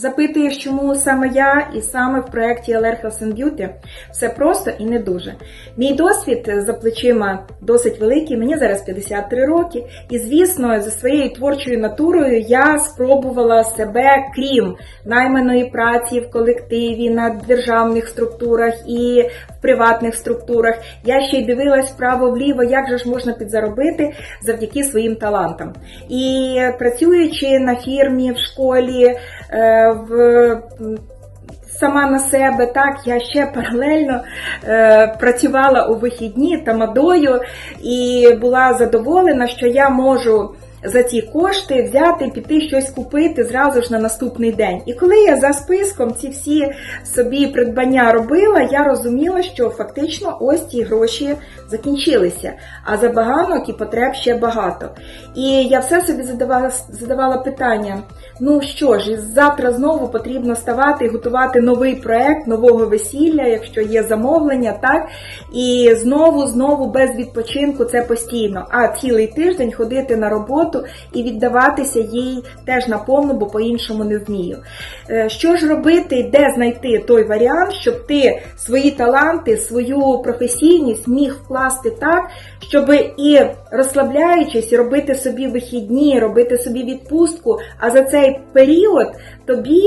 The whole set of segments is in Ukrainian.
Запитуєш, чому саме я і саме в проєкті LR Health and Beauty? Все просто і не дуже. Мій досвід за плечима досить великий, мені зараз 53 роки, і звісно, за своєю творчою натурою я спробувала себе, крім найманої праці в колективі, на державних структурах і в приватних структурах. Я ще й дивилась вправо-вліво, як же ж можна підзаробити завдяки своїм талантам. І працюючи на фірмі, в школі, е, в сама на себе, так я ще паралельно е, працювала у вихідні тамадою і була задоволена, що я можу. За ці кошти взяти, піти щось купити зразу ж на наступний день. І коли я за списком ці всі собі придбання робила, я розуміла, що фактично ось ті гроші закінчилися, а забаганок і потреб ще багато. І я все собі задавала, задавала питання: ну що ж, завтра знову потрібно ставати і готувати новий проект нового весілля, якщо є замовлення, так? І знову, знову без відпочинку це постійно. А цілий тиждень ходити на роботу і віддаватися їй теж наповну, бо по-іншому не вмію. Е, Що ж робити, де знайти той варіант, щоб ти свої таланти, свою професійність міг вкласти так, щоб і розслабляючись, робити собі вихідні, робити собі відпустку, а за цей період тобі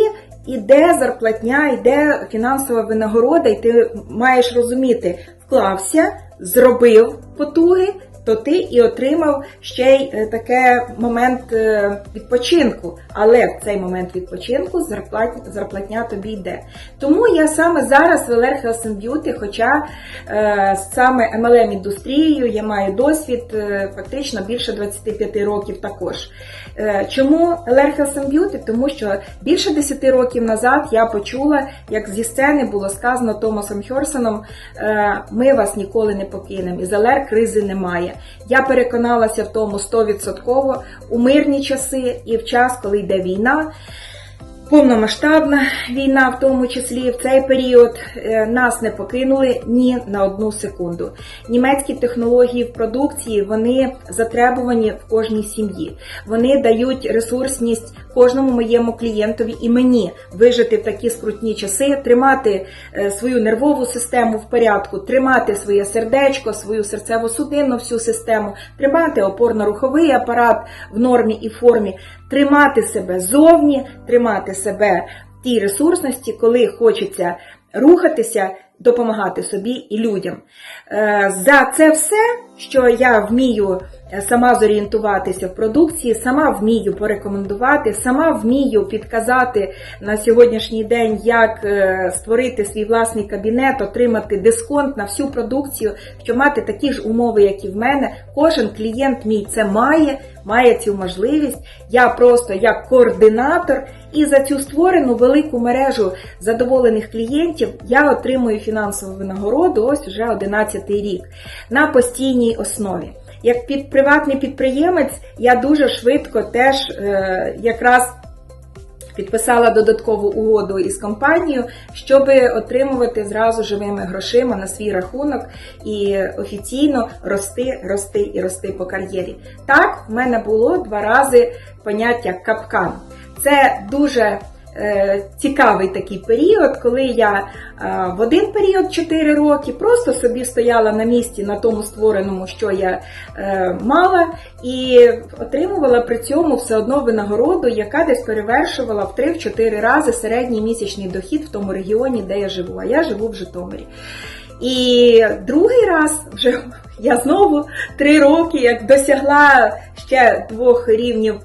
іде зарплатня, йде фінансова винагорода, і ти маєш розуміти, вклався, зробив потуги, то ти і отримав ще й е, таке момент е, відпочинку. Але в цей момент відпочинку зарплатня, зарплатня тобі йде. Тому я саме зараз в Health Beauty, хоча е, саме MLM індустрією я маю досвід е, фактично більше 25 років також. Е, Чому Health Beauty? Тому що більше 10 років назад я почула, як зі сцени було сказано Томасом Хьорсоном, е, ми вас ніколи не покинемо, із LR кризи немає. Я переконалася в тому 100% у мирні часи і в час, коли йде війна. Повномасштабна війна, в тому числі в цей період е, нас не покинули ні на одну секунду. Німецькі технології в продукції вони затребувані в кожній сім'ї. Вони дають ресурсність кожному моєму клієнтові і мені вижити в такі скрутні часи, тримати е, свою нервову систему в порядку, тримати своє сердечко, свою серцево-судинну всю систему, тримати опорно-руховий апарат в нормі і формі, тримати себе зовні, тримати себе в тій ресурсності, коли хочеться рухатися, допомагати собі і людям. Е, За це все, що я вмію е, сама зорієнтуватися в продукції, сама вмію порекомендувати, сама вмію підказати на сьогоднішній день, як е, створити свій власний кабінет, отримати дисконт на всю продукцію, щоб мати такі ж умови, як і в мене. Кожен клієнт мій це має, має цю можливість. Я просто як координатор. І за цю створену велику мережу задоволених клієнтів я отримую фінансову винагороду ось уже 11 рік на постійній основі. Як під приватний підприємець, я дуже швидко теж е, якраз підписала додаткову угоду із компанією, щоб отримувати зразу живими грошима на свій рахунок і офіційно рости, рости і рости по кар'єрі. Так, в мене було два рази поняття капкан. Це дуже цікавий такий період, коли я е, в один період 4 роки просто собі стояла на місці на тому створеному, що я е, мала, і отримувала при цьому все одно винагороду, яка десь перевершувала в 3-4 рази середній місячний дохід в тому регіоні, де я живу. А я живу в Житомирі. І другий раз вже я знову три роки, як досягла ще двох рівнів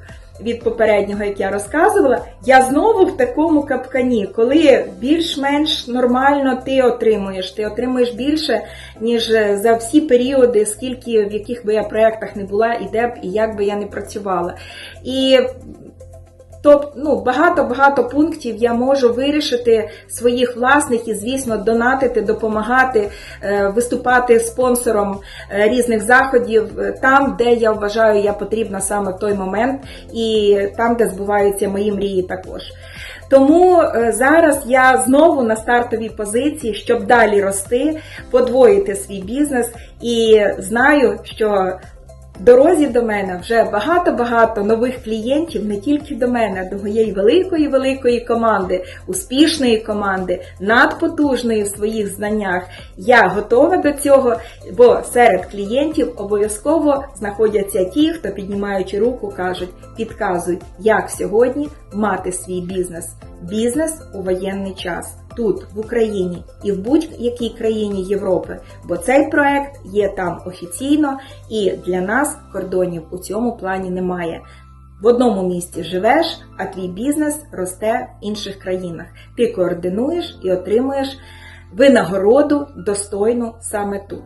від попереднього, як я розказувала, я знову в такому капкані, коли більш-менш нормально ти отримуєш. Ти отримуєш більше, ніж за всі періоди, скільки в яких би я проєктах не була, і де б і як би я не працювала. І Тобто, ну, багато-багато пунктів я можу вирішити своїх власних і, звісно, донатити, допомагати, е, виступати спонсором е, різних заходів е, там, де я вважаю, я потрібна саме в той момент, і там, де збуваються мої мрії також. Тому зараз я знову на стартовій позиції, щоб далі рости, подвоїти свій бізнес, і знаю, що дорозі до мене вже багато-багато нових клієнтів, не тільки до мене, а до моєї великої великої команди, успішної команди, надпотужної в своїх знаннях. Я готова до цього, бо серед клієнтів обов'язково знаходяться ті, хто піднімаючи руку, кажуть, підказують, як сьогодні мати свій бізнес. Бізнес у воєнний час тут, в Україні і в будь-якій країні Європи, бо цей проект є там офіційно, і для нас кордонів у цьому плані немає. В одному місті живеш, а твій бізнес росте в інших країнах. Ти координуєш і отримуєш винагороду достойну саме тут.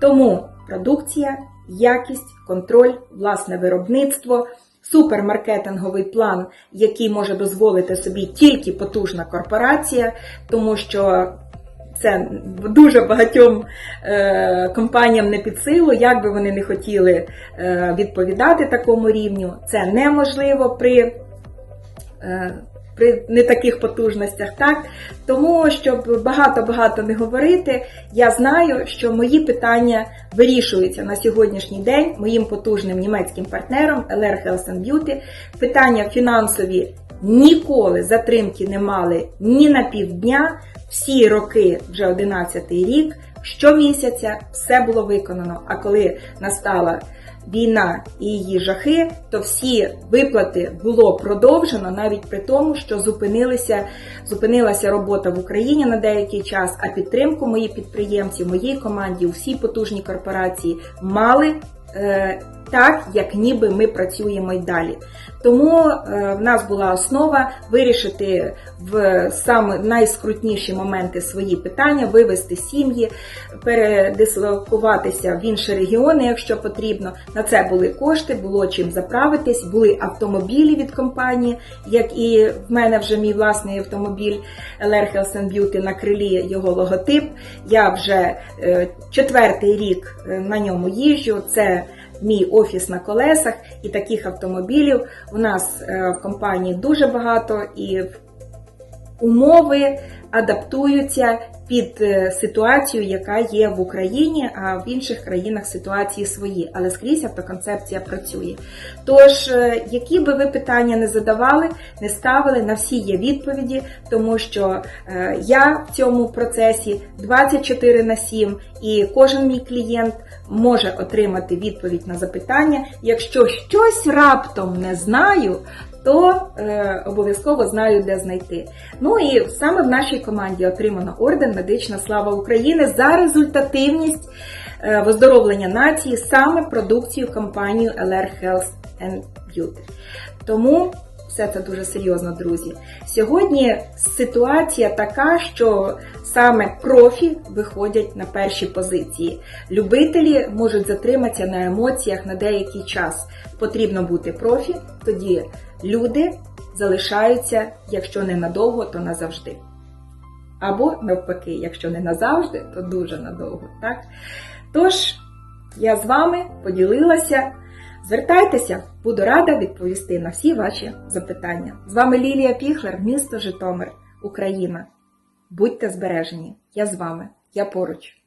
Тому продукція, якість, контроль, власне виробництво. Супермаркетинговий план, який може дозволити собі тільки потужна корпорація, тому що це дуже багатьом е, компаніям не під силу, як би вони не хотіли е, відповідати такому рівню. Це неможливо при, е, при не таких потужностях. Так? Тому, щоб багато-багато не говорити, я знаю, що мої питання вирішуються на сьогоднішній день моїм потужним німецьким партнером LR Health and Beauty. Питання фінансові ніколи затримки не мали ні на півдня. Всі роки, вже 11 рік, щомісяця все було виконано. А коли настала війна і її жахи, то всі виплати було продовжено навіть при тому, що зупинилися, зупинилася робота в Україні на деякий час, а підтримку мої підприємці, моїй команді, усі потужні корпорації мали. е, Так, як ніби ми працюємо й далі. Тому е, в нас була основа вирішити в саме найскрутніші моменти свої питання, вивести сім'ї, передислокуватися в інші регіони, якщо потрібно. На це були кошти, було чим заправитись, були автомобілі від компанії, як і в мене вже мій власний автомобіль Health Beauty на крилі його логотип. Я вже е, четвертий рік е, на ньому їжджу. Це мій офіс на колесах, і таких автомобілів. У нас е, в компанії дуже багато, і умови адаптуються під е, ситуацію, яка є в Україні, а в інших країнах ситуації свої. Але скрізь автоконцепція працює. Тож, е, які би ви питання не задавали, не ставили, на всі є відповіді, тому що е, я в цьому процесі 24 на 7, і кожен мій клієнт може отримати відповідь на запитання. Якщо щось раптом не знаю, то е, обов'язково знаю, де знайти. Ну і саме в нашій команді отримано орден Медична слава України за результативність е, виздоровлення нації саме продукцію компанії LR Health and Beauty. Тому все це дуже серйозно, друзі. Сьогодні ситуація така, що саме профі виходять на перші позиції. Любителі можуть затриматися на емоціях на деякий час. Потрібно бути профі, тоді люди залишаються, якщо не надовго, то назавжди. Або навпаки, якщо не назавжди, то дуже надовго. Так? Тож, я з вами поділилася. Звертайтеся, буду рада відповісти на всі ваші запитання. З вами Лілія Піхлер, місто Житомир, Україна. Будьте збережені. Я з вами, я поруч.